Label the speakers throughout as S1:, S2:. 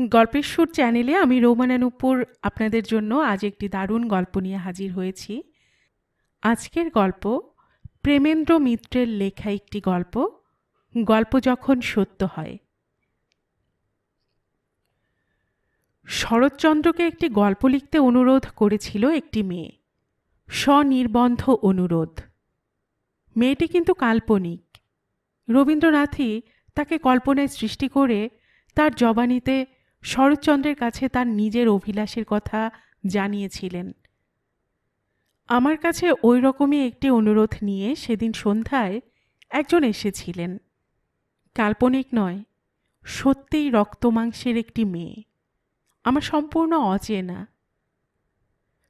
S1: গল্পের সুর চ্যানেলে আমি রৌমানানুপুর আপনাদের জন্য আজ একটি দারুণ গল্প নিয়ে হাজির হয়েছি। আজকের গল্প প্রেমেন্দ্র মিত্রের লেখা একটি গল্প গল্প যখন সত্য হয়। শরৎচন্দ্রকে একটি গল্প লিখতে অনুরোধ করেছিল একটি মেয়ে। স্বনির্বন্ধ অনুরোধ। মেয়েটি কিন্তু কাল্পনিক। রবীন্দ্রনাথই তাকে কল্পনায় সৃষ্টি করে তার জবানিতে শরৎচন্দ্রের কাছে তার নিজের অভিলাষের কথা জানিয়েছিলেন। আমার কাছে ওই রকমই একটি অনুরোধ নিয়ে সেদিন সন্ধ্যায় একজন এসেছিলেন। কাল্পনিক নয়, সত্যিই রক্তমাংসের একটি মেয়ে। আমার সম্পূর্ণ অচেনা।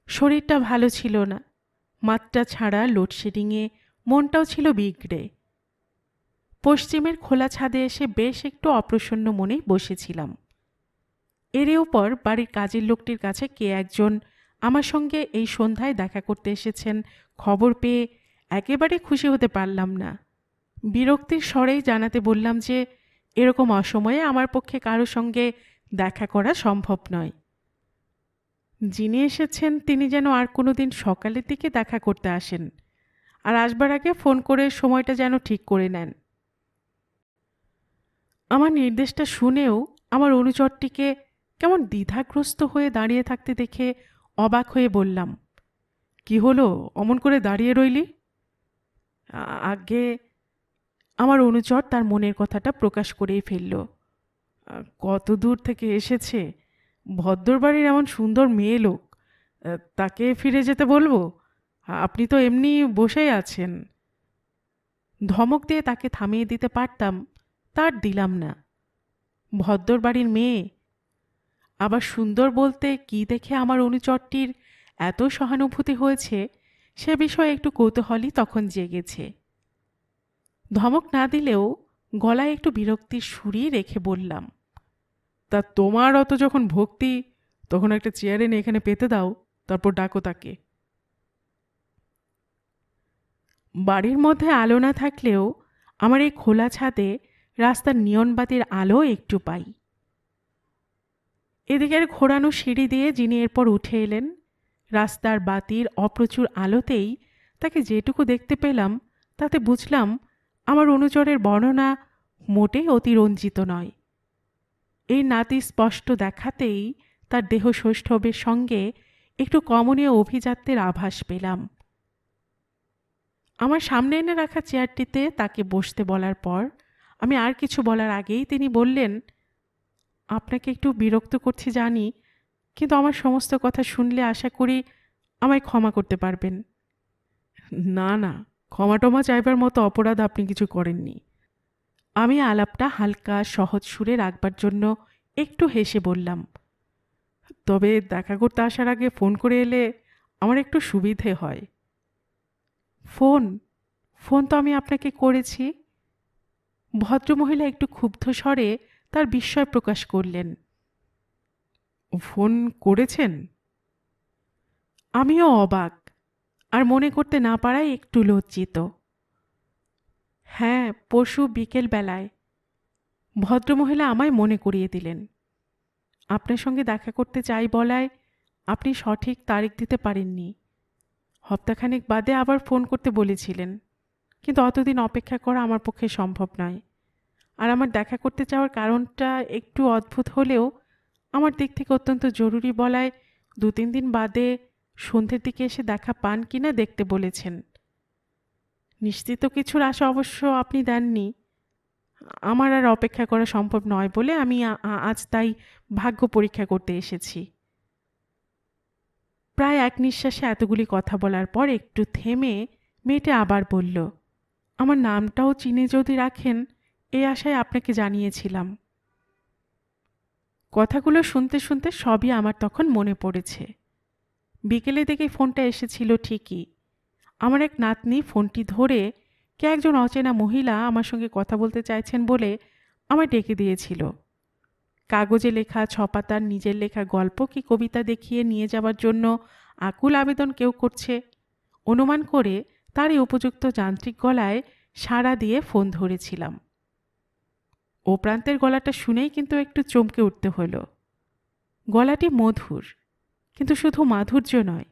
S1: শরীরটা ভালো ছিল না মাত্রা ছাড়া লোডশেডিংয়ে মনটাও ছিল বিগড়ে। পশ্চিমের খোলা ছাদে এসে বেশ একটু অপ্রসন্ন মনেই বসেছিলাম। এর উপর বাড়ির কাজের লোকটির কাছে কে একজন আমার সঙ্গে এই সন্ধ্যায় দেখা করতে এসেছেন খবর পেয়ে একেবারে খুশি হতে পারলাম না। বিরক্তির স্বরেই জানাতে বললাম যে, এরকম অসময়ে আমার পক্ষে কারও সঙ্গে দেখা করা সম্ভব নয়। যিনি এসেছেন, তিনি যেন আর কোনো দিন সকালের দিকে দেখা করতে আসেন আর আসবার আগে ফোন করে সময়টা যেন ঠিক করে নেন। আমার নির্দেশটা শুনেও আমার অনুচরটিকে কেমন দ্বিধাগ্রস্ত হয়ে দাঁড়িয়ে থাকতে দেখে অবাক হয়ে বললাম, কি হলো? অমন করে দাঁড়িয়ে রইলি? আগে আমার অনুচর তার মনের কথাটা প্রকাশ করেই ফেলল। কত দূর থেকে এসেছে? ভদ্রবাড়ির এমন সুন্দর মেয়ে লোক তাকে ফিরে যেতে বলব? আপনি তো এমনি বসেই আছেন। ধমক দিয়ে তাকে থামিয়ে দিতে পারতাম, তার দিলাম না। ভদ্রর বাড়ির মেয়ে আবার সুন্দর বলতে কি দেখে আমার অনুচরটির এত সহানুভূতি হয়েছে, সে বিষয়ে একটু কৌতূহলই তখন জেগেছে। ধমক না দিলেও গলায় একটু বিরক্তির সুরই রেখে বললাম, তা তোমার অত যখন ভক্তি, তখন একটা চেয়ার এনে এখানে পেতে দাও, তারপর ডাকো তাকে। বাড়ির মধ্যে আলো না থাকলেও আমার এই খোলা ছাদে রাস্তার নিয়নবাতির আলো একটু পাই। এদিকের ঘোরানো সিঁড়ি দিয়ে যিনি এরপর উঠে এলেন, রাস্তার বাতির অপ্রচুর আলোতেই তাকে যেটুকু দেখতে পেলাম, তাতে বুঝলাম আমার অনুচরের বর্ণনা মোটেই অতিরঞ্জিত নয়। এই নাতি স্পষ্ট দেখাতেই তার দেহ সৌষ্ঠবের সঙ্গে একটু কমনীয় অভিজাত্যের আভাস পেলাম। আমার সামনে এনে রাখা চেয়ারটিতে তাকে বসতে বলার পর আমি আর কিছু বলার আগেই তিনি বললেন আপনাকে একটু বিরক্ত করছি জানি, কিন্তু আমার সমস্ত কথা শুনলে আশা করি আমায় ক্ষমা করতে পারবেন। না না ক্ষমা টমা চাইবার মতো অপরাধ আপনি কিছু করেননি। আমি আলাপটা হালকা, সহজ সুরে রাখবার জন্য একটু হেসে বললাম, তবে দেখা করতে আসার আগে ফোন করে এলে আমার একটু সুবিধে হয়। ফোন? ফোন তো আমি আপনাকে করেছি? ভদ্রমহিলা একটু ক্ষুব্ধ স্বরে তার বিস্ময় প্রকাশ করলেন। ফোন করেছেন? আমিও অবাক, আর মনে করতে না পারায় একটু লজ্জিত। হ্যাঁ পরশু বিকেল বেলায় ভদ্রমহিলা আমায় মনে করিয়ে দিলেন, আপনার সঙ্গে দেখা করতে চাই বলায় আপনি সঠিক তারিখ দিতে পারেননি। হপ্তাখানেক বাদে আবার ফোন করতে বলেছিলেন, কিন্তু অতদিন অপেক্ষা করা আমার পক্ষে সম্ভব নয়। আর আমার দেখা করতে চাওয়ার কারণটা একটু অদ্ভুত হলেও আমার দিক থেকে অত্যন্ত জরুরি বলায় দু তিন দিন বাদে সন্ধ্যের দিকে এসে দেখা পান কিনা দেখতে বলেছেন। নিশ্চিত কিছুর আশা অবশ্য আপনি দেননি। আমার আর অপেক্ষা করা সম্ভব নয় বলে আমি আজ তাই ভাগ্য পরীক্ষা করতে এসেছি। প্রায় এক নিঃশ্বাসে এতগুলি কথা বলার পর একটু থেমে মেয়েটা আবার বলল, আমার নামটাও চিনে যদি রাখেন এই আশায় আপনাকে জানিয়েছিলাম। কথাগুলো শুনতে শুনতে সবই আমার তখন মনে পড়েছে। বিকেলে দেখে ফোনটা এসেছিল ঠিকই। আমার এক নাতনি ফোনটি ধরে কে একজন অচেনা মহিলা আমার সঙ্গে কথা বলতে চাইছেন বলে আমায় ডেকে দিয়েছিল। কাগজে লেখা, ছপাতার নিজের লেখা গল্প কি কবিতা দেখিয়ে নিয়ে যাওয়ার জন্য আকুল আবেদন কেউ করছে? অনুমান করে তারই উপযুক্ত যান্ত্রিক গলায় সাড়া দিয়ে ফোন ধরেছিলাম। ও প্রান্তের গলাটা শুনেই কিন্তু একটু চমকে উঠতে হলো গলাটি মধুর, কিন্তু শুধু মাধুর্য নয়,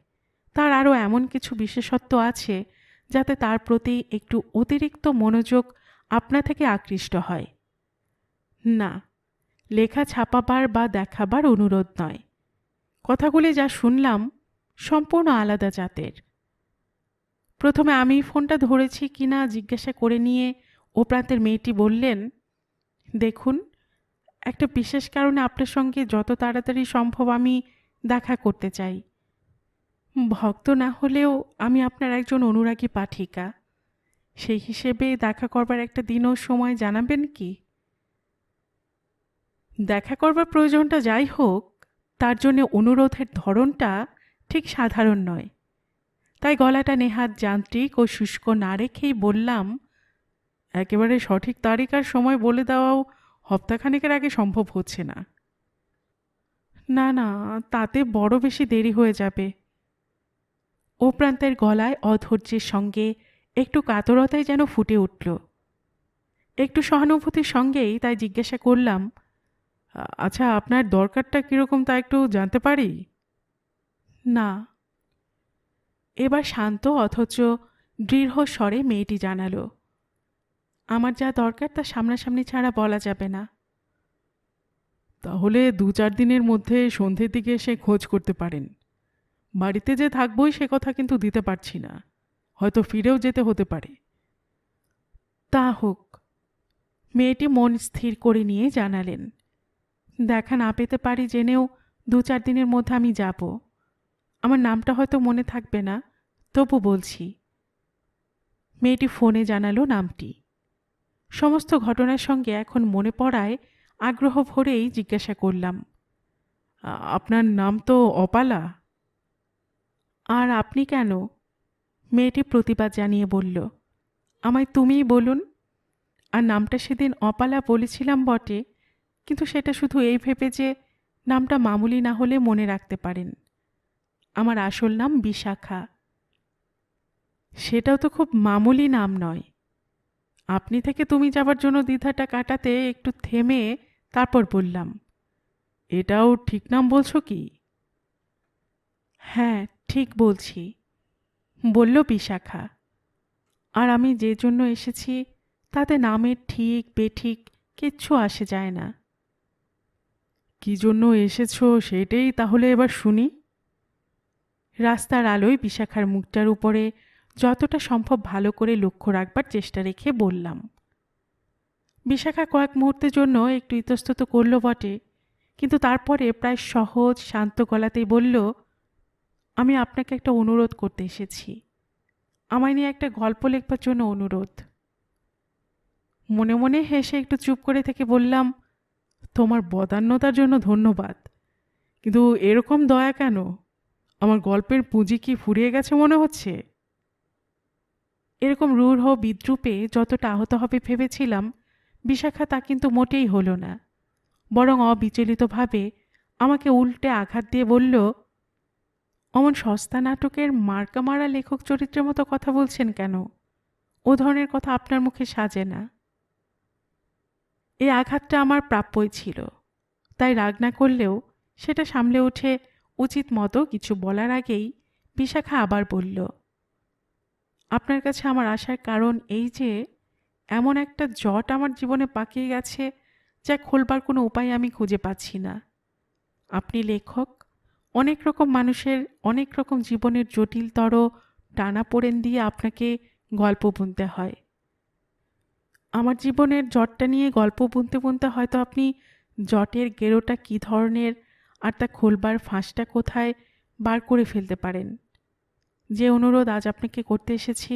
S1: তার আরও এমন কিছু বিশেষত্ব আছে যাতে তার প্রতি একটু অতিরিক্ত মনোযোগ আপনা থেকে আকৃষ্ট হয়। না, লেখা ছাপাবার বা দেখাবার অনুরোধ নয়। কথাগুলি যা শুনলাম সম্পূর্ণ আলাদা জাতের। প্রথমে আমি ফোনটা ধরেছি কিনা জিজ্ঞাসা করে নিয়ে ও প্রান্তের মেয়েটি বললেন দেখুন, একটা বিশেষ কারণে আপনার সঙ্গে যত তাড়াতাড়ি সম্ভব আমি দেখা করতে চাই। ভক্ত না হলেও আমি আপনার একজন অনুরাগী পাঠিকা। সেই হিসেবে দেখা করবার একটা দিনও সময় জানাবেন কি? দেখা করবার প্রয়োজনটা যাই হোক, তার জন্য অনুরোধের ধরনটা ঠিক সাধারণ নয়। তাই গলাটা নেহাত যান্ত্রিক ও শুষ্ক না রেখেই বললাম একেবারে সঠিক তারিখ আর সময় বলে দেওয়াও হপ্তাখানেকের আগে সম্ভব হচ্ছে না। না না, তাতে বড় বেশি দেরি হয়ে যাবে। ও প্রান্তের গলায় অধৈর্যের সঙ্গে একটু কাতরতায় যেন ফুটে উঠল। একটু সহানুভূতির সঙ্গেই তাই জিজ্ঞাসা করলাম আচ্ছা আপনার দরকারটা কীরকম তা একটু জানতে পারি? না। এবার শান্ত, অথচ দৃঢ় স্বরে মেয়েটি জানালো আমার যা দরকার তা সামনাসামনি ছাড়া বলা যাবে না। তাহলে দু চার দিনের মধ্যে সন্ধ্যের দিকে এসে খোঁজ করতে পারেন। বাড়িতে যে থাকবই সে কথা কিন্তু দিতে পারছি না। হয়তো ফিরেও যেতে হতে পারে। তা হোক। মেয়েটি মন স্থির করে নিয়ে জানালেন, দেখা না পেতে পারি জেনেও দু চার দিনের মধ্যে আমি যাব। আমার নামটা হয়তো মনে থাকবে না, তবু বলছি। মেয়েটি ফোনে জানালো নামটি। সমস্ত ঘটনার সঙ্গে এখন মনে পড়ায় আগ্রহ ভরেই জিজ্ঞাসা করলাম আপনার নাম তো অপালা? আর আপনি কেন? মেয়েটি প্রতিবাদ জানিয়ে বলল, আমায় তুমিই বলুন। আর নামটা সেদিন অপালা বলেছিলাম বটে, কিন্তু সেটা শুধু এই ভেবে যে নামটা মামুলি না হলে মনে রাখতে পারেন। আমার আসল নাম বিশাখা। সেটাও তো খুব মামুলি নাম নয়। আপনি থেকে তুমি যাবার জন্য দ্বিধাটা কাটাতে একটু থেমে তারপর বললাম, এটাও ঠিক নাম বলছো কি? হ্যাঁ ঠিক বলছি, বলল বিশাখা। আর আমি যে জন্য এসেছি, তাতে নামের ঠিক বেঠিক কিচ্ছু আসে যায় না। কি জন্য এসেছ সেটাই তাহলে এবার শুনি। রাস্তার আলোয় বিশাখার মুখটার উপরে যতটা সম্ভব ভালো করে লক্ষ্য রাখবার চেষ্টা রেখে বললাম। বিশাখা কয়েক মুহূর্তের জন্য একটু ইতস্তত করল বটে, কিন্তু তারপরে প্রায় সহজ, শান্ত গলাতেই বলল, আমি আপনাকে একটা অনুরোধ করতে এসেছি। আমায় নিয়ে একটা গল্প লেখবার জন্য অনুরোধ। মনে মনে হেসে একটু চুপ করে থেকে বললাম, তোমার বদান্যতার জন্য ধন্যবাদ, কিন্তু এরকম দয়া কেন? আমার গল্পের পুঁজি কি ফুরিয়ে গেছে মনে হচ্ছে? এরকম রূঢ় বিদ্রুপে যতটা আহত হবে ভেবেছিলাম, বিশাখা তা কিন্তু মোটেই হলো না। বরং অবিচলিতভাবে আমাকে উল্টে আঘাত দিয়ে বলল, অমন সস্তা নাটকের মার্কা মারা লেখক চরিত্রের মতো কথা বলছেন কেন? ও ধরনের কথা আপনার মুখে সাজে না। এই আঘাতটা আমার প্রাপ্যই ছিল। তাই রাগ না করলেও সেটা সামলে উঠে উচিত মতো কিছু বলার আগেই বিশাখা আবার বলল আপনার কাছে আমার আসার কারণ এই যে, এমন একটা জট আমার জীবনে পাকিয়ে গেছে যা খোলবার কোনো উপায় আমি খুঁজে পাচ্ছি না। আপনি লেখক, অনেক রকম মানুষের অনেক রকম জীবনের জটিলতর টানা পোড়েন দিয়ে আপনাকে গল্প বুনতে হয়। আমার জীবনের জটটা নিয়ে গল্প বুনতে বুনতে হয়তো আপনি জটের গেরোটা কী ধরনের আর তা খোলবার ফাঁসটা কোথায় বার করে ফেলতে পারেন। যে অনুরোধ আজ আপনাকে করতে এসেছি,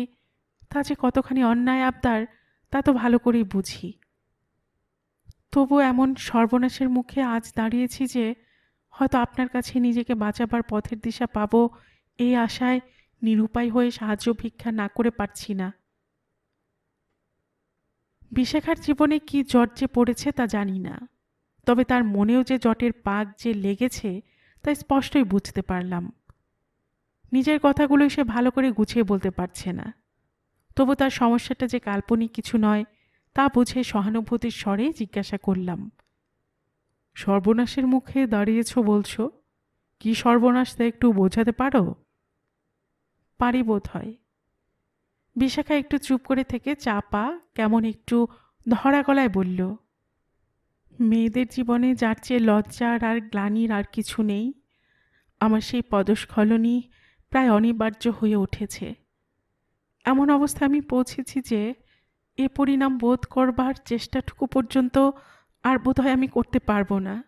S1: তা যে কতখানি অন্যায় আবদার, তা তো ভালো করেই বুঝি। তবু এমন সর্বনাশের মুখে আজ দাঁড়িয়েছি যে, হয়তো আপনার কাছে নিজেকে বাঁচাবার পথের দিশা পাবো এই আশায় নিরুপায় হয়ে সাহায্য ভিক্ষা না করে পারছি না। বিশাখার জীবনে কি জট যে পড়েছে তা জানি না, তবে তার মনেও যে জটের পাক যে লেগেছে তা স্পষ্টই বুঝতে পারলাম। নিজের কথাগুলো সে ভালো করে গুছিয়ে বলতে পারছে না। তবু তার সমস্যাটা যে কাল্পনিক কিছু নয়, তা বুঝে সহানুভূতির স্বরে জিজ্ঞাসা করলাম, সর্বনাশের মুখে দাঁড়িয়েছ বলছো? কি সর্বনাশ তা একটু বোঝাতে পারো? পারি বোধ হয়। বিশাখা একটু চুপ করে থেকে চাপা কেমন একটু ধরা গলায় বলল, মেয়েদের জীবনে যার চেয়ে লজ্জার আর গ্লানির আর কিছু নেই। আমার সেই পদস্খলনই প্রায় অনিবার্য হয়ে উঠেছে। এমন অবস্থা আমি পৌঁছেছি যে, এ পরিণাম বোধ করবার চেষ্টাটুকু পর্যন্ত আর বোধহয় আমি করতে পারব না।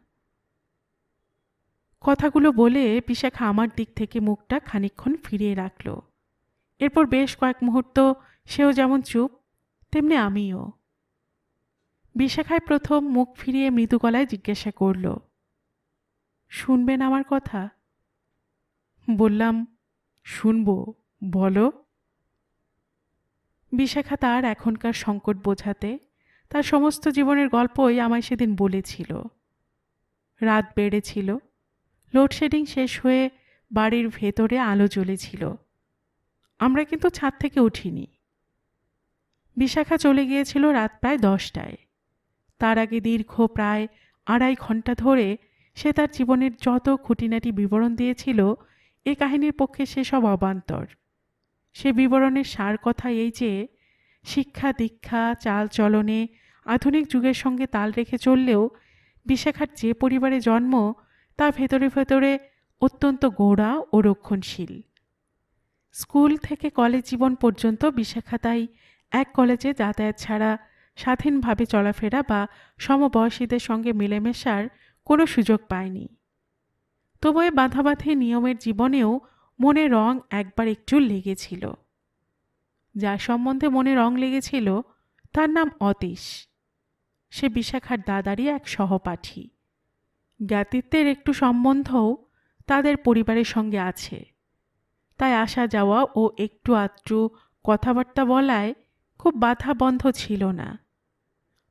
S1: কথাগুলো বলে বিশাখা আমার দিক থেকে মুখটা খানিকক্ষণ ফিরিয়ে রাখল। এরপর বেশ কয়েক মুহূর্ত সেও যেমন চুপ, তেমনি আমিও। বিশাখায় প্রথম মুখ ফিরিয়ে মৃদু গলায় জিজ্ঞাসা করল, শুনবেন আমার কথা? বললাম শুনব, বলো। বিশাখা তার এখনকার সংকট বোঝাতে তার সমস্ত জীবনের গল্পই আমায় সেদিন বলেছিল। রাত বেড়েছিল, লোডশেডিং শেষ হয়ে বাড়ির ভেতরে আলো জ্বলেছিল। আমরা কিন্তু ছাদ থেকে উঠিনি। বিশাখা চলে গিয়েছিল রাত প্রায় দশটায়। তার আগে দীর্ঘ প্রায় আড়াই ঘণ্টা ধরে সে তার জীবনের যত খুঁটিনাটি বিবরণ দিয়েছিল এ কাহিনীর পক্ষে সেসব অবান্তর। সে বিবরণের সার কথা এই যে, শিক্ষা, দীক্ষা, চাল চলনে, আধুনিক যুগের সঙ্গে তাল রেখে চললেও বিশাখার যে পরিবারে জন্ম, তা ভেতরে ভেতরে অত্যন্ত গোড়া ও রক্ষণশীল। স্কুল থেকে কলেজ জীবন পর্যন্ত বিশাখা তাই এক কলেজে যাতায়াত ছাড়া স্বাধীনভাবে চলাফেরা বা সমবয়সীদের সঙ্গে মিলেমেশার কোনো সুযোগ পায়নি। তবু এ বাঁধাবাঁধি নিয়মের জীবনেও মনে রং একবার একটু লেগেছিল। যার সম্বন্ধে মনে রং লেগেছিল, তার নাম অতীশ। সে বিশাখার দাদারই এক সহপাঠী। জ্ঞাতিত্বের একটু সম্বন্ধও তাদের পরিবারের সঙ্গে আছে। তাই আসা যাওয়া ও একটু আধটু কথাবার্তা বলায় খুব বাধা বন্ধ ছিল না।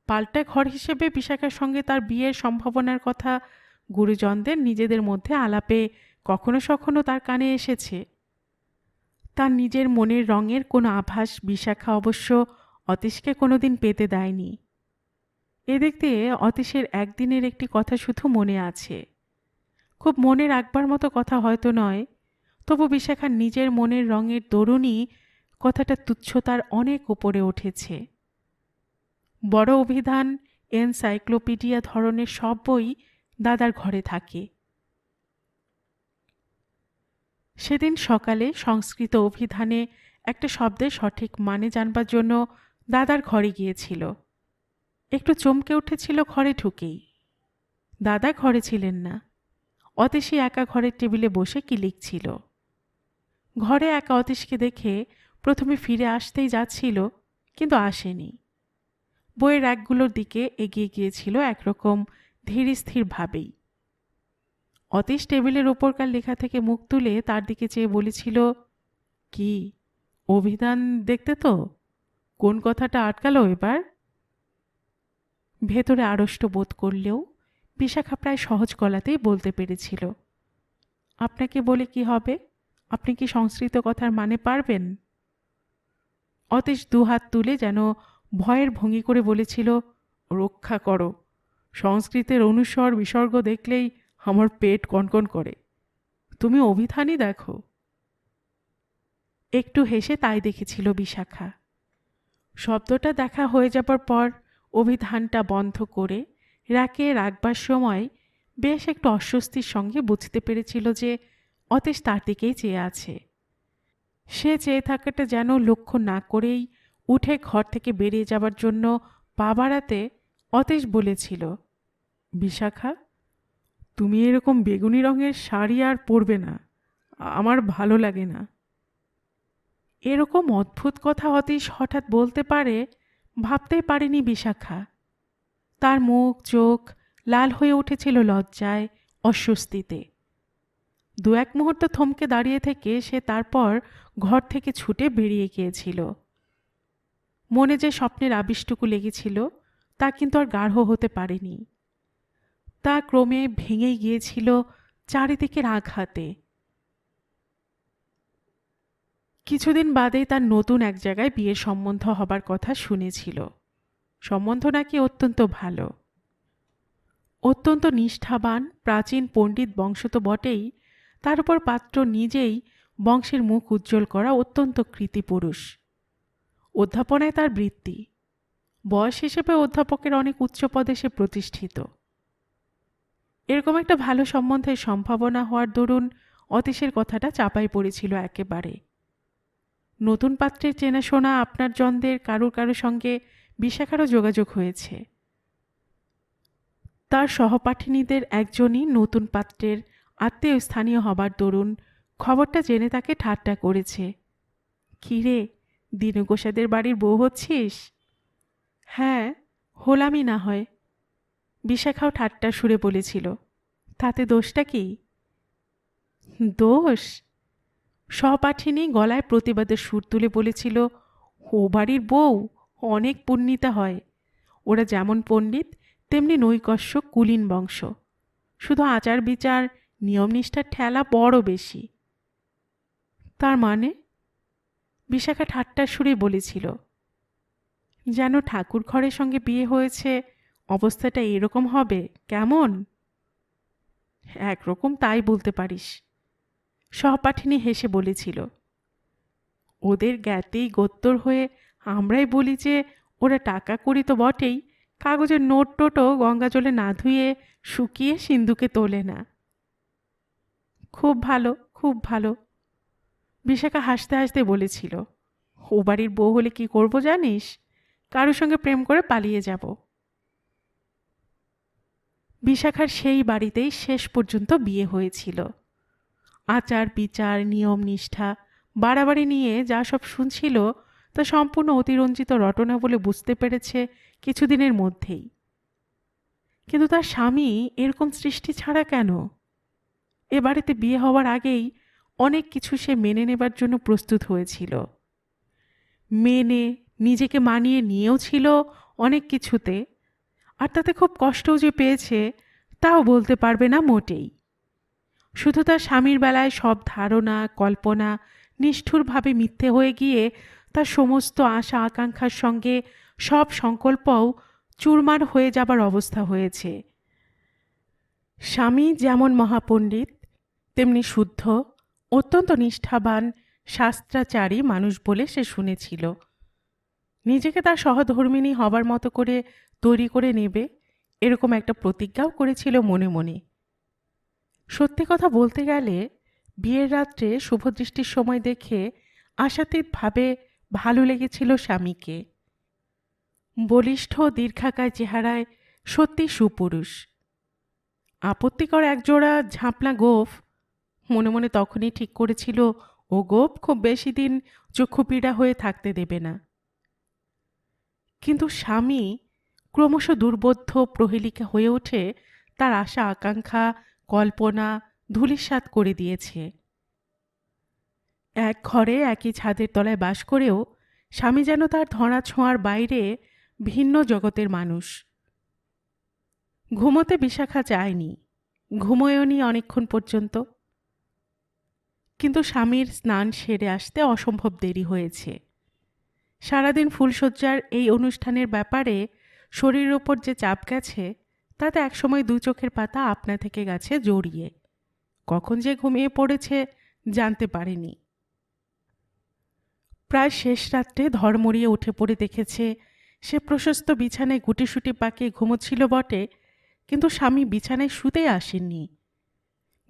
S1: পাল্টা ঘর হিসেবে বিশাখার সঙ্গে তার বিয়ের সম্ভাবনার কথা গুরুজনদের নিজেদের মধ্যে আলাপে কখনো সখনো তার কানে এসেছে। তার নিজের মনের রঙের কোনো আভাস বিশাখা অবশ্য অতীশকে কোনোদিন পেতে দেয়নি। এ দেখতে অতীশের একদিনের একটি কথা শুধু মনে আছে। খুব মনে রাখবার মতো কথা হয়তো নয়, তবু বিশাখার নিজের মনের রঙের দরুনই কথাটা তুচ্ছতার অনেক উপরে উঠেছে। বড় অভিধান, এনসাইক্লোপিডিয়া ধরনের সব বই দাদার ঘরে থাকে। সেদিন সকালে সংস্কৃত অভিধানে একটা শব্দের সঠিক মানে জানবার জন্য দাদার ঘরে গিয়েছিল। একটু চমকে উঠেছিল ঘরে ঢুকেই। দাদা ঘরে ছিলেন না। অতীশী একা ঘরের টেবিলে বসে কি লিখছিল। ঘরে একা অতীশকে দেখে প্রথমে ফিরে আসতেই যাচ্ছিল, কিন্তু আসেনি। বইয়ের একগুলোর দিকে এগিয়ে গিয়েছিল একরকম ধীর স্থিরভাবেই। অতীশ টেবিলের ওপরকার লেখা থেকে মুখ তুলে তার দিকে চেয়ে বলেছিল, কি, অভিধান দেখতে তো? কোন কথাটা আটকালো এবার? ভেতরে আড়ষ্ট বোধ করলেও বিশাখা প্রায় সহজ গলাতেই বলতে পেরেছিল, আপনাকে বলে কি হবে? আপনি কি সংস্কৃত কথার মানে পারবেন? অতীশ দুহাত তুলে যেন ভয়ের ভঙ্গি করে বলেছিল, রক্ষা করো। সংস্কৃতের অনুস্বর বিসর্গ দেখলেই আমার পেট কনকন করে। তুমি অভিধানই দেখো। একটু হেসে তাই দেখেছিল বিশাখা। শব্দটা দেখা হয়ে যাবার পর অভিধানটা বন্ধ করে রাকে রাখবার সময় বেশ একটু অস্বস্তির সঙ্গে বুঝতে পেরেছিল যে অতেশ তার দিকেই চেয়ে আছে। সে চেয়ে থাকাটা যেন লক্ষ্য না করেই উঠে ঘর থেকে বেরিয়ে যাবার জন্য পা বাড়াতে অতীশ বলেছিল, বিশাখা, তুমি এরকম বেগুনি রঙের শাড়ি আর পরবে না, আমার ভালো লাগে না। এরকম অদ্ভুত কথা অতীশ হঠাৎ বলতে পারে, ভাবতেই পারেনি বিশাখা। তার মুখ, চোখ লাল হয়ে উঠেছিল লজ্জায় অস্বস্তিতে। দু এক মুহূর্ত থমকে দাঁড়িয়ে থেকে সে তারপর ঘর থেকে ছুটে বেরিয়ে গিয়েছিল। মনে যে স্বপ্নের আবিষ্টুকু লেগেছিল তা কিন্তু আর গাঢ় হতে পারেনি। তা ক্রমে ভেঙে গিয়েছিল চারিদিকের আঘাতে। কিছুদিন বাদেই তার নতুন এক জায়গায় বিয়ের সম্বন্ধ হবার কথা শুনেছিল। সম্বন্ধ নাকি অত্যন্ত ভালো। অত্যন্ত নিষ্ঠাবান, প্রাচীন পণ্ডিত বংশ তো বটেই, তার উপর পাত্র নিজেই বংশের মুখ উজ্জ্বল করা অত্যন্ত কৃতিপুরুষ। অধ্যাপনায় তার বৃত্তি। বয়স হিসেবে অধ্যাপকের অনেক উচ্চ পদে সে প্রতিষ্ঠিত। এরকম একটা ভালো সম্বন্ধের সম্ভাবনা হওয়ার দরুন অতীশের কথাটা চাপাই পড়েছিল একেবারে। নতুন পাত্রের চেনাশোনা আপনার জনদের কারুর কারোর সঙ্গে বিশাখারও যোগাযোগ হয়েছে। তার সহপাঠিনীদের একজনই নতুন পাত্রের আত্মীয় স্থানীয় হবার দরুন খবরটা জেনে তাকে ঠাট্টা করেছে। কিরে দিনুকোষাদের বাড়ির বউ হচ্ছিস? হ্যাঁ হলামই না হয়। বিশাখাও ঠাট্টা সুরে বলেছিল, তাতে দোষটা কি? দোষ? সহপাঠিনী গলায় প্রতিবাদের সুর তুলে বলেছিল, ও বাড়ির বউ, অনেক পুণ্যিতা হয়। ওরা যেমন পণ্ডিত, তেমনি নৈকস্য কুলীন বংশ। শুধু আচার বিচার, নিয়মনিষ্ঠার ঠেলা বড় বেশি। তার মানে? বিশাখা ঠাট্টার সুরে বলেছিল যেন ঠাকুর ঘরের সঙ্গে বিয়ে হয়েছে, অবস্থাটা এরকম হবে, কেমন? একরকম তাই বলতে পারিস। সহপাঠিনী হেসে বলেছিল, ওদের জ্ঞাতেই গোত্তর হয়ে আমরাই বলি যে, ওরা টাকা করি তো বটেই, কাগজের নোট টোটো গঙ্গা জলে না ধুয়ে শুকিয়ে সিন্ধুকে তোলে না। খুব ভালো খুব ভালো। বিশাখা হাসতে হাসতে বলেছিল, ও বাড়ির বউ হলে কি করব জানিস? কারোর সঙ্গে প্রেম করে পালিয়ে যাব। বিশাখার সেই বাড়িতেই শেষ পর্যন্ত বিয়ে হয়েছিল। আচার, বিচার, নিয়ম, নিষ্ঠা, বাড়াবাড়ি নিয়ে যা সব শুনছিল, তা সম্পূর্ণ অতিরঞ্জিত রটনা বলে বুঝতে পেরেছে কিছুদিনের মধ্যেই। কিন্তু তার স্বামী এরকম সৃষ্টি ছাড়া কেন? এ বাড়িতে বিয়ে হওয়ার আগেই অনেক কিছু সে মেনে নেবার জন্য প্রস্তুত হয়েছিল। মেনে নিজেকে মানিয়ে নিয়েও ছিল অনেক কিছুতে। আর তাতে খুব কষ্টও যে পেয়েছে, তাও বলতে পারবে না মোটেই। শুধু তার স্বামীর বেলায় সব ধারণা, কল্পনা নিষ্ঠুরভাবে মিথ্যে হয়ে গিয়ে তার সমস্ত আশা আকাঙ্ক্ষার সঙ্গে সব সংকল্পও চুরমার হয়ে যাবার অবস্থা হয়েছে। স্বামী যেমন মহাপণ্ডিত, তেমনি শুদ্ধ, অত্যন্ত নিষ্ঠাবান, শাস্ত্রাচারী মানুষ বলে সে শুনেছিল। নিজেকে তার সহধর্মিণী হবার মতো করে তৈরি করে নেবে, এরকম একটা প্রতিজ্ঞাও করেছিল মনে মনে। সত্যি কথা বলতে গেলে, বিয়ের রাত্রে শুভদৃষ্টির সময় দেখে আশাতীতভাবে ভালো লেগেছিল স্বামীকে। বলিষ্ঠ, দীর্ঘাকায় চেহারায় সত্যি সুপুরুষ। আপত্তিকর একজোড়া ঝাঁপলা গোফ মনে মনে তখনই ঠিক করেছিল ও গোপ খুব বেশি দিন চক্ষুপীড়া হয়ে থাকতে দেবে না। কিন্তু স্বামী ক্রমশ দুর্বোধ্য প্রহেলিকা হয়ে ওঠে তার আশা, আকাঙ্ক্ষা, কল্পনা ধূলিসাৎ করে দিয়েছে। এক ঘরে একই ছাদের তলায় বাস করেও স্বামী যেন তার ধরা ছোঁয়ার বাইরে ভিন্ন জগতের মানুষ। ঘুমোতে বিশাখা চায়নি ঘুমোয়নি অনেকক্ষণ পর্যন্ত। কিন্তু স্বামীর স্নান সেরে আসতে অসম্ভব দেরি হয়েছে। সারাদিন ফুলশয্যার এই অনুষ্ঠানের ব্যাপারে শরীরের ওপর যে চাপ গেছে, তাতে একসময় দু চোখের পাতা আপনা থেকে গেছে জড়িয়ে। কখন যে ঘুমিয়ে পড়েছে জানতে পারেনি। প্রায় শেষ রাত্রে ধর্মরিয়ে উঠে পড়ে দেখেছে, সে প্রশস্ত বিছানায় গুটিসুটি পাকিয়ে ঘুমোচ্ছিল বটে, কিন্তু স্বামী বিছানায় শুতে আসেননি।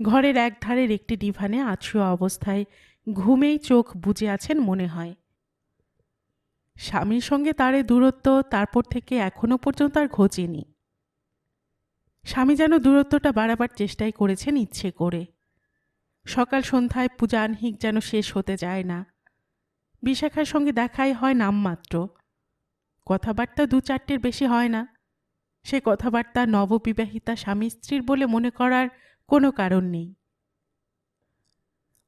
S1: ঘরের এক ধারের একটি ডিভানে আছুয়া অবস্থায় ঘুমেই চোখ বুজে আছেন মনে হয়। স্বামীর সঙ্গে তার দূরত্ব তারপর থেকে এখনও পর্যন্ত আর ঘোচেনি। স্বামী যেন দূরত্বটা বাড়াবার চেষ্টাই করেছেন ইচ্ছে করে। সকাল সন্ধ্যায় পূজা আহ্নিক যেন শেষ হতে যায় না। বিশাখার সঙ্গে দেখাই হয় নামমাত্র। কথাবার্তা দু চারটের বেশি হয় না। সে কথাবার্তা নববিবাহিতা স্বামী স্ত্রীর বলে মনে করার কোনো কারণ নেই।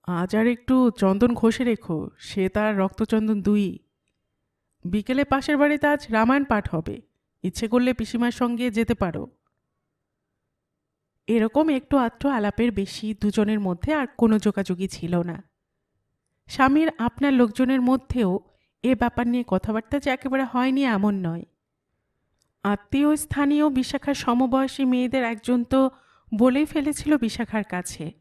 S1: আজ আর একটু চন্দন ঘষে রেখো, সে তার রক্তচন্দন দুই। বিকেলে পাশের বাড়িতে আজ রামায়ণ পাঠ হবে। ইচ্ছে করলে পিসিমার সঙ্গে যেতে পারো। এরকম একটু আধটু আলাপের বেশি দুজনের মধ্যে আর কোনো যোগাযোগই ছিল না। স্বামীর আপনার লোকজনের মধ্যেও এ ব্যাপার নিয়ে কথাবার্তা যে একেবারে হয়নি এমন নয়। আত্মীয়, স্থানীয় বিশাখার সমবয়সী মেয়েদের একজন তো বলেই ফেলেছিল বিশাখার কাছে।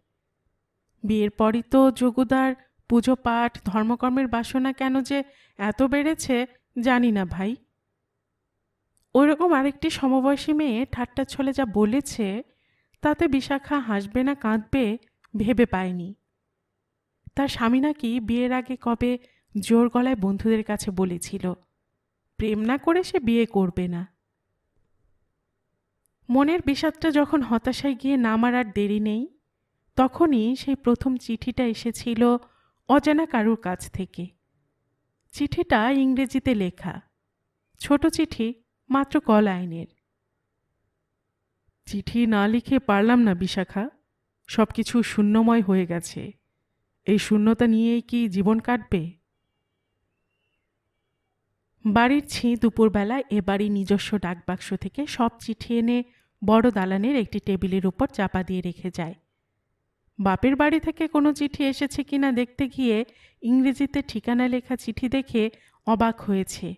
S1: বিয়ের পরই তো যোগুদার পুজো পাঠ, ধর্মকর্মের বাসনা কেন যে এত বেড়েছে, জানি না ভাই। ওইরকম আরেকটি সমবয়সী মেয়ে ঠাট্টা ছলে যা বলেছে, তাতে বিশাখা হাসবে না কাঁদবে, ভেবে পায়নি। তার স্বামী নাকি বিয়ের আগে কবে জোর গলায় বন্ধুদের কাছে বলেছিল, প্রেম না করে সে বিয়ে করবে না। মনের বিষাদটা যখন হতাশায় গিয়ে নামার আর দেরি নেই, তখনই সেই প্রথম চিঠিটা এসেছিল অজানা কারুর কাছ থেকে। চিঠিটা ইংরেজিতে লেখা। ছোট চিঠি, মাত্র ক লাইনের চিঠি না লিখে পারলাম না বিশাখা। সব কিছু শূন্যময় হয়ে গেছে। এই শূন্যতা নিয়েই কি জীবন কাটবে? বাড়ির ছি দুপুরবেলা এ বাড়ির নিজস্ব ডাকবাক্স থেকে সব চিঠি এনে বড় দালানের একটি টেবিলের উপর চাপা দিয়ে রেখে যায়। বাপের বাড়ি থেকে কোনো চিঠি এসেছে কিনা দেখতে গিয়ে ইংরেজিতে ঠিকানা লেখা চিঠি দেখে অবাক হয়েছে।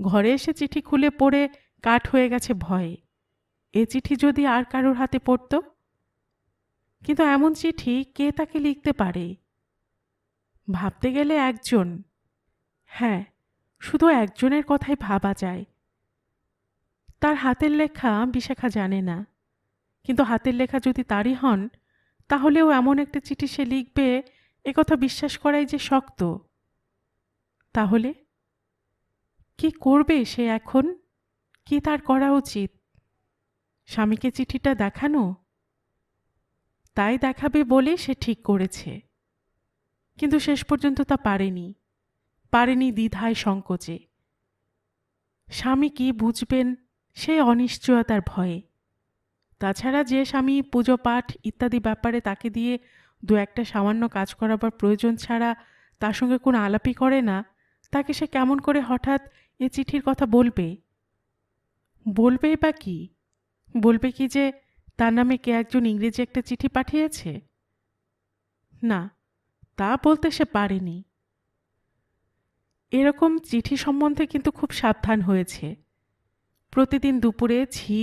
S1: ঘরে এসে চিঠি খুলে পড়ে কাঠ হয়ে গেছে ভয়ে। এ চিঠি যদি আর কারোর হাতে পড়ত? কিন্তু এমন চিঠি কে তাকে লিখতে পারে? ভাবতে গেলে একজন। হ্যাঁ শুধু একজনের কথাই ভাবা যায়। তার হাতের লেখা বিশাখা জানে না। কিন্তু হাতের লেখা যদি তারই হন তাহলেও এমন একটা চিঠি সে লিখবে একথা বিশ্বাস করাই যে শক্ত। তাহলে? কি করবে সে এখন? কি তার করা উচিত? স্বামীকে চিঠিটা দেখানো? তাই দেখাবে বলে সে ঠিক করেছে। কিন্তু শেষ পর্যন্ত তা পারেনি। পারেনি দ্বিধায় সংকোচে। স্বামী কি বুঝবেন? সে অনিশ্চয়তার ভয়ে। তাছাড়া যে স্বামী পুজো পাঠ ইত্যাদি ব্যাপারে তাকে দিয়ে দু একটা সামান্য কাজ করাবার প্রয়োজন ছাড়া তার সঙ্গে কোনো আলাপই করে না, তাকে সে কেমন করে হঠাৎ এ চিঠির কথা বলবে? বলবেই বা কি? বলবে কি যে তার নামে কে একজন ইংরেজি একটা চিঠি পাঠিয়েছে? না, তা বলতে সে পারেনি। এরকম চিঠি সম্বন্ধে কিন্তু খুব সাবধান হয়েছে। প্রতিদিন দুপুরে ঝি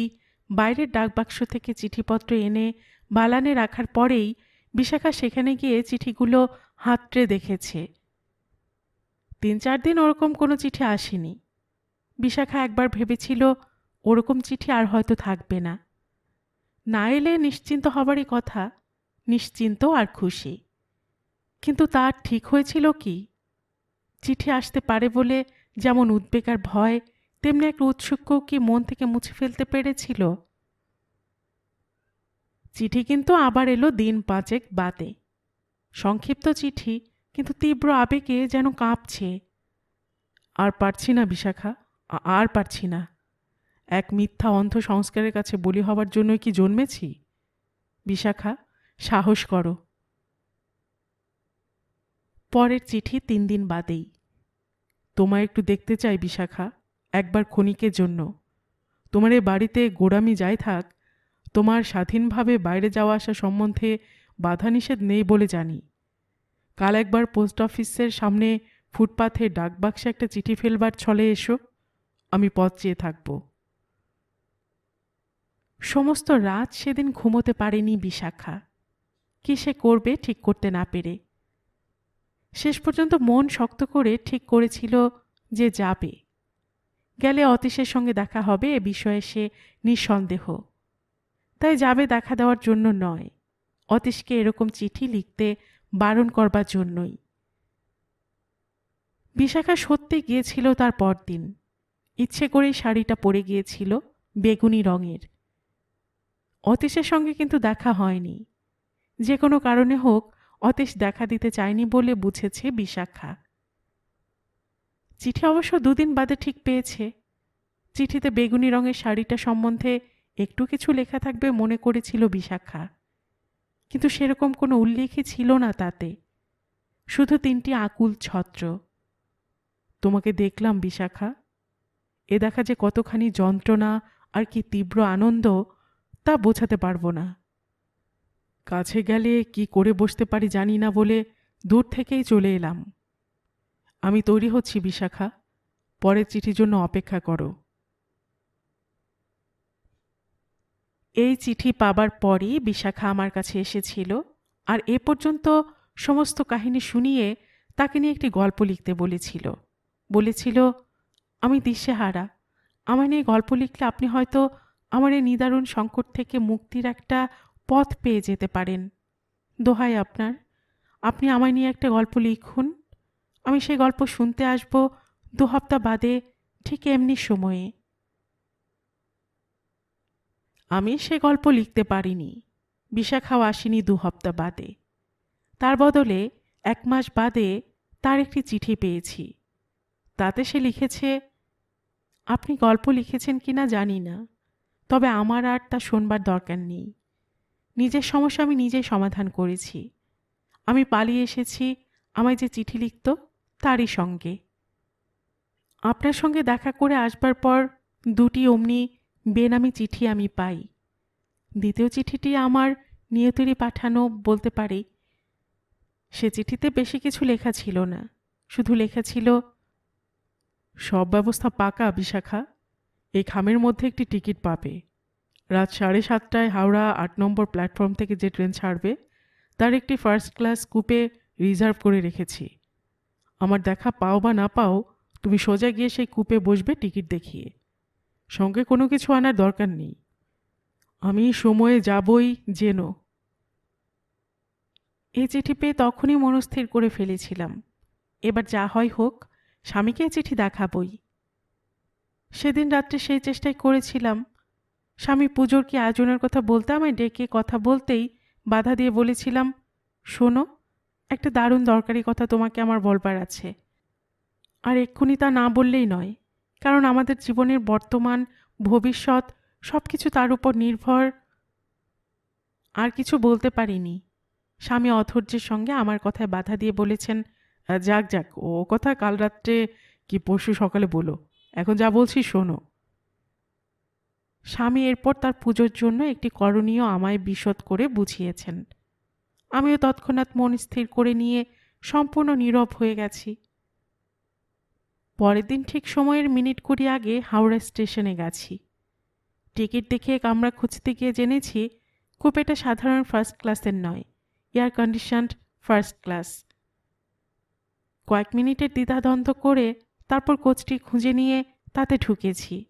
S1: বাইরের ডাকবাক্স থেকে চিঠিপত্র এনে বালানে রাখার পরেই বিশাখা সেখানে গিয়ে চিঠিগুলো হাতড়ে দেখেছে। তিন চার দিন ওরকম কোনো চিঠি আসেনি। বিশাখা একবার ভেবেছিল ওরকম চিঠি আর হয়তো থাকবে না। না এলে নিশ্চিন্ত হবারই কথা, নিশ্চিন্ত আর খুশি। কিন্তু তার ঠিক হয়েছিল কি? চিঠি আসতে পারে বলে যেমন উদ্বেগ আর ভয় তেমনি এক উৎসুকও কি মন থেকে মুছে ফেলতে পেরেছিল? চিঠি কিন্তু আবার এলো দিন পাঁচেক বাদে। সংক্ষিপ্ত চিঠি, কিন্তু তীব্র আবেগে যেন কাঁপছে। আর পারছি না বিশাখা আর পারছি না। এক মিথ্যা অন্ধ সংস্কারের কাছে বলি হবার জন্যই কি জন্মেছি? বিশাখা, সাহস করো। পরের চিঠি তিন দিন বাদেই। তোমায় একটু দেখতে চাই বিশাখা। একবার ক্ষণিকের জন্য। তোমার বাড়িতে গোড়ামি যাই থাক, তোমার স্বাধীনভাবে বাইরে যাওয়া আসা সম্বন্ধে বাধা নিষেধ নেই বলে জানি। কাল একবার পোস্ট অফিসের সামনে ফুটপাথে ডাকবাক্সে একটা চিঠি ফেলবার ছলে এসো, আমি পথ চেয়ে থাকব। সমস্ত রাত সেদিন ঘুমোতে পারেনি বিশাখা। কি সে করবে ঠিক করতে না পেরে। শেষ পর্যন্ত মন শক্ত করে ঠিক করেছিল যে যাবে। গেলে অতীশের সঙ্গে দেখা হবে এ বিষয়ে সে নিঃসন্দেহ। তাই যাবে দেখা দেওয়ার জন্য নয়। অতীশকে এরকম চিঠি লিখতে বারণ করবার জন্যই। বিশাখা সত্যি গিয়েছিল তার পরদিন। ইচ্ছে করেই শাড়িটা পরে গিয়েছিল বেগুনি রঙের। অতীশের সঙ্গে কিন্তু দেখা হয়নি। যে কোনো কারণে হোক, অতীশ দেখা দিতে চায়নি বলে বুঝেছে বিশাখা। চিঠি অবশ্য দুদিন বাদে ঠিক পেয়েছে। চিঠিতে বেগুনি রঙের শাড়িটা সম্বন্ধে একটু কিছু লেখা থাকবে মনে করেছিল বিশাখা। কিন্তু সেরকম কোনো উল্লেখই ছিল না তাতে। শুধু তিনটি আকুল ছত্র। তোমাকে দেখলাম বিশাখা। এ দেখা যে কতখানি যন্ত্রণা আর কি তীব্র আনন্দ, তা বোঝাতে পারব না। কাছে গেলে কি করে বসতে পারি জানি না বলে দূর থেকেই চলে এলাম। আমি তৈরি হচ্ছি বিশাখা। পরের চিঠির জন্য অপেক্ষা করো। এই চিঠি পাবার পরই বিশাখা আমার কাছে এসেছিল আর এ পর্যন্ত সমস্ত কাহিনী শুনিয়ে তাকে নিয়ে একটি গল্প লিখতে বলেছিল। বলেছিল, আমি দিশেহারা। আমার নিয়ে গল্প লিখলে আপনি হয়তো আমার এই নিদারুণ সংকট থেকে মুক্তির একটা পথ পেয়ে যেতে পারেন। দোহাই আপনার। আপনি আমায় নিয়ে একটা গল্প লিখুন। আমি সেই গল্প শুনতে আসব দু হপ্তাহ বাদে, ঠিক এমনি সময়ে। আমি সে গল্প লিখতে পারিনি বিশাখাও আসেনি দু হপ্তা বাদে। তার বদলে এক মাস বাদে তার একটি চিঠি পেয়েছি। তাতে সে লিখেছে, আপনি গল্প লিখেছেন কি না জানি না, তবে আমার আর তা শোনবার দরকার নেই। নিজের সমস্যা আমি নিজেই সমাধান করেছি। আমি পালিয়ে এসেছি, আমায় যে চিঠি লিখত তারই সঙ্গে। আপনার সঙ্গে দেখা করে আসবার পর দুটি অমনি বেনামি চিঠি আমি পাই। দ্বিতীয় চিঠিটি আমার নিয়তেরই পাঠানো বলতে পারি। সে চিঠিতে বেশি কিছু লেখা ছিল না। শুধু লেখা ছিল, সব ব্যবস্থা পাকা, বিশাখা। এই খামের মধ্যে একটি টিকিট পাবে। রাত সাড়ে সাতটায় হাওড়া আট নম্বর প্ল্যাটফর্ম থেকে যে ট্রেন ছাড়বে, তার একটি ফার্স্ট ক্লাস কুপে রিজার্ভ করে রেখেছি। আমার দেখা পাও বা না পাও, তুমি সোজা গিয়ে সেই কূপে বসবে টিকিট দেখিয়ে। সঙ্গে কোনো কিছু আনার দরকার নেই। আমি সময়ে যাবই যেন। এই চিঠি পেয়ে তখনই মনস্থির করে ফেলেছিলাম। এবার যা হয় হোক, স্বামীকে চিঠি দেখাবই। সেদিন রাত্রে সেই চেষ্টাই করেছিলাম। স্বামী পুজোর কি আয়োজনের কথা বলতে আমায় ডেকে কথা বলতেই বাধা দিয়ে বলেছিলাম, শোনো একটা দারুণ দরকারি কথা তোমাকে আমার বলবার আছে। আর এক্ষুনি তা না বললেই নয়, কারণ আমাদের জীবনের বর্তমান, ভবিষ্যৎ সব কিছু তার উপর নির্ভর। আর কিছু বলতে পারিনি। স্বামী অধৈর্যের সঙ্গে আমার কথায় বাধা দিয়ে বলেছেন যাক যাক, ও কথা কাল রাত্রে কি পরশু সকালে বলো। এখন যা বলছি শোনো। স্বামী এরপর তার পুজোর জন্য একটি করণীয় আমায় বিশদ করে বুঝিয়েছেন। আমিও তৎক্ষণাৎ মন স্থির করে নিয়ে সম্পূর্ণ নীরব হয়ে গেছি। পরের দিন ঠিক সময়ের মিনিট কুড়ি আগে হাওড়া স্টেশনে গেছি। টিকিট দেখে কামরা খুঁজতে গিয়ে জেনেছি কুপেটা সাধারণ ফার্স্ট ক্লাসের নয় এয়ার কন্ডিশনড ফার্স্ট ক্লাস কয়েক মিনিটের দ্বিধাদ্বন্দ্ব করে তারপর কোচটি খুঁজে নিয়ে তাতে ঢুকেছি।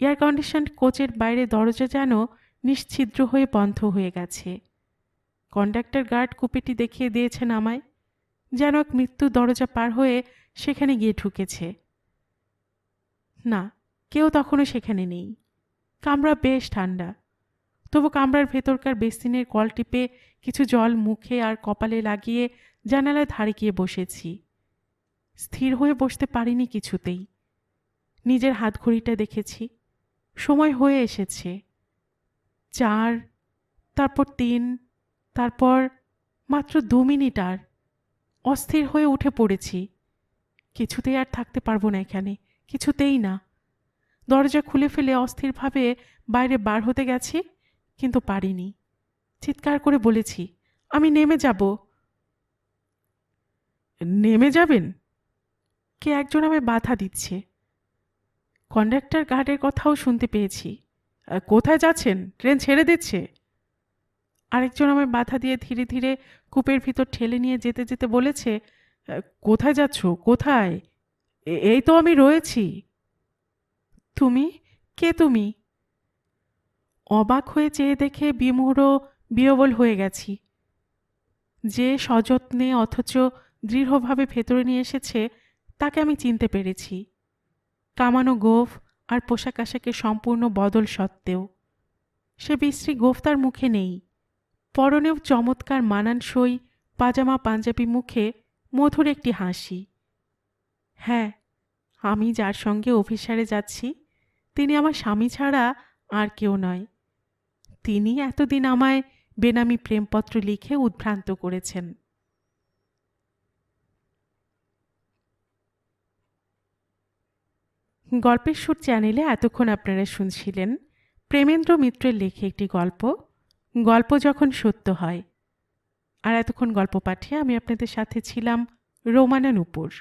S1: এয়ার কন্ডিশনড কোচের বাইরে দরজা যেন নিশ্ছিদ্র হয়ে বন্ধ হয়ে গেছে। কন্ডাক্টর গার্ড কুপিটি দেখিয়ে দিয়েছেন আমায়। যেন এক মৃত্যু দরজা পার হয়ে সেখানে গিয়ে ঢুকেছে। না, কেউ তখনও সেখানে নেই। কামরা বেশ ঠান্ডা। তবু কামরার ভেতরকার বেসিনের কল টিপে কিছু জল মুখে আর কপালে লাগিয়ে জানালায় ধারে গিয়ে বসেছি। স্থির হয়ে বসতে পারিনি কিছুতেই। নিজের হাত ঘড়িটা দেখেছি। সময় হয়ে এসেছে। চার, তারপর তিন তারপর মাত্র দু মিনিট আর অস্থির হয়ে উঠে পড়েছি। কিছুতেই আর থাকতে পারব না এখানে, কিছুতেই না। দরজা খুলে ফেলে অস্থিরভাবে বাইরে বার হতে গেছি, কিন্তু পারিনি। চিৎকার করে বলেছি, আমি নেমে যাব। নেমে যাবেন? কে একজন আমায় বাধা দিচ্ছে। কন্ডাক্টর গার্ডের কথাও শুনতে পেয়েছি। কোথায় যাচ্ছেন? ট্রেন ছেড়ে দিচ্ছে? আরেকজন আমায় বাধা দিয়ে ধীরে ধীরে কূপের ভিতর ঠেলে নিয়ে যেতে যেতে বলেছে কোথায় যাচ্ছ? কোথায়? এই তো আমি রয়েছি। তুমি? কে তুমি? অবাক হয়ে চেয়ে দেখে বিমূঢ় বিয়বল হয়ে গেছি। যে সযত্নে অথচ দৃঢ়ভাবে ভেতরে নিয়ে এসেছে, তাকে আমি চিনতে পেরেছি। কামানো গোফ আর পোশাক আশাকের সম্পূর্ণ বদল সত্ত্বেও। সে বিশ্রী গোফ তার মুখে নেই। পরনেও চমৎকার মানানসই পাজামা পাঞ্জাবি মুখে মধুর একটি হাসি। হ্যাঁ আমি যার সঙ্গে অফিসারে যাচ্ছি, তিনি আমার স্বামী ছাড়া আর কেউ নয়। তিনি এতদিন আমায় বেনামি প্রেমপত্র লিখে উদ্ভ্রান্ত করেছেন। গল্পের সুর চ্যানেলে এতক্ষণ আপনারা শুনছিলেন প্রেমেন্দ্র মিত্রের লেখে একটি গল্প। গল্প যখন সত্য হয়। আর এতক্ষণ গল্প পাঠিয়ে আমি আপনাদের সাথে ছিলাম রোমানা নুপুর।